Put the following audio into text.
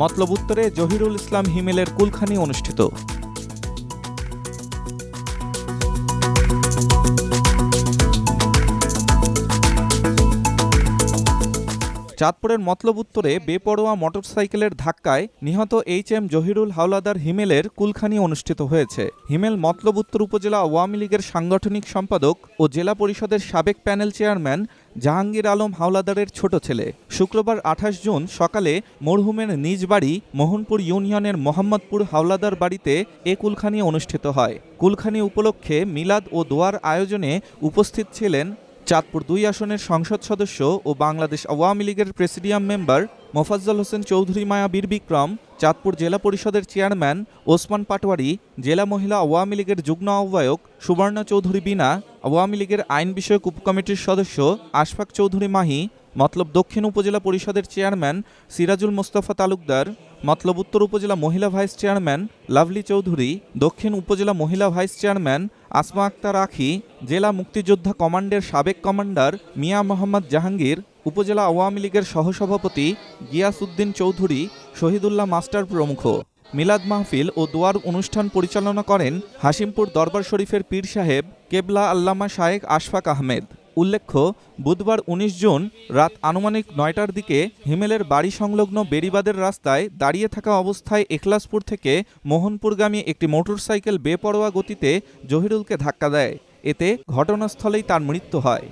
মতলব উত্তরে জহিরুল ইসলাম হিমেলের কুলখানি অনুষ্ঠিত। চাঁদপুরের মতলব উত্তরে বেপরোয়া মোটরসাইকেলের ধাক্কায় নিহত এইচ এম জহিরুল হাওলাদার হিমেলের কুলখানি অনুষ্ঠিত হয়েছে। হিমেল মতলব উত্তর উপজেলা আওয়ামী লীগের সাংগঠনিক সম্পাদক ও জেলা পরিষদের সাবেক প্যানেল চেয়ারম্যান জাহাঙ্গীর আলম হাওলাদারের ছোট ছেলে। শুক্রবার আঠাশ জুন সকালে মরহুমের নিজ বাড়ি মোহনপুর ইউনিয়নের মোহাম্মদপুর হাওলাদার বাড়িতে এ কুলখানি অনুষ্ঠিত হয়। কুলখানি উপলক্ষে মিলাদ ও দোয়ার আয়োজনে উপস্থিত ছিলেন চাঁদপুর দুই আসনের সংসদ সদস্য ও বাংলাদেশ আওয়ামী লীগের প্রেসিডিয়াম মেম্বার মোফাজ্জল হোসেন চৌধুরী মায়া বীর বিক্রম, চাঁদপুর জেলা পরিষদের চেয়ারম্যান ওসমান পাটোয়ারি, জেলা মহিলা আওয়ামী লীগের যুগ্ম আহ্বায়ক সুবর্ণা চৌধুরী বিনা আওয়ামী লীগের আইন বিষয়ক উপকমিটির সদস্য আশফাক চৌধুরী মাহি, মতলব দক্ষিণ উপজেলা পরিষদের চেয়ারম্যান সিরাজুল মোস্তফা তালুকদার মতলব উত্তর উপজেলা মহিলা ভাইস চেয়ারম্যান লাভলি চৌধুরী, দক্ষিণ উপজেলা মহিলা ভাইস চেয়ারম্যান আসমা আক্তার আখি, জেলা মুক্তিযোদ্ধা কমান্ডের সাবেক কমান্ডার মিয়া মোহাম্মদ জাহাঙ্গীর, উপজেলা আওয়ামী লীগের সহসভাপতি গিয়াসউদ্দিন চৌধুরী, শহীদুল্লাহ মাস্টার প্রমুখ। মিলাদ মাহফিল ও দোয়ার অনুষ্ঠান পরিচালনা করেন হাসিমপুর দরবার শরীফের পীর সাহেব কেবলা আল্লামা শায়েক আশফাক আহমেদ। উল্লেখ্য, বুধবার ১৯ জুন রাত আনুমানিক নয়টার দিকে হিমেলের বাড়ি সংলগ্ন বেরিবাদের রাস্তায় দাঁড়িয়ে থাকা অবস্থায় এখলাসপুর থেকে মোহনপুরগামী একটি মোটরসাইকেল বেপরোয়া গতিতে জহিরুলকে ধাক্কা দেয়। এতে ঘটনাস্থলেই তার মৃত্যু হয়।